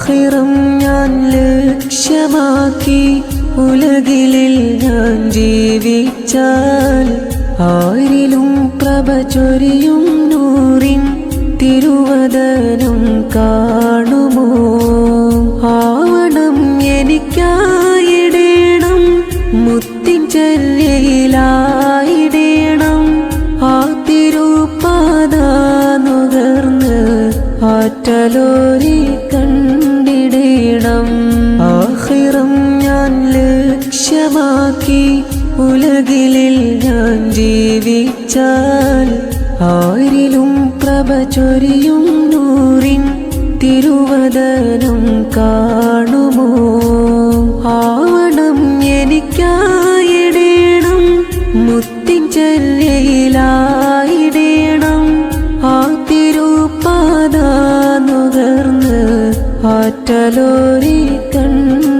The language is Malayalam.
ആഹിറം ഞാൻ ലക്ഷ്യമാക്കി ഉലകിലിൽ ഞാൻ ജീവിച്ചാൽ ആരിലും പ്രഭ ചൊരിയും നൂറിൻ തിരുവദനം കാണുമോ? ആവണം എനിക്കായിടേണം മുത്തിൻ ചെല്ലയിലായിടേണം ആ തിരുപ്പാത നുകർന്ന് ആറ്റലോരി കണ്ടിടേണം ലക്ഷ്യമാക്കി ഉലകിലിൽ ഞാൻ ജീവിച്ചാൽ ആരിലും പ്രഭ ചൊരിയും നൂറിൻ തിരുവദനം കാണുമോ? ആവണം എനിക്കായിടേണം മുത്തിൻ ചെല്ലയിലായിടേണം ആ തിരുപ്പാത നുകർന്ന് ആറ്റലോരി കണ്ടിട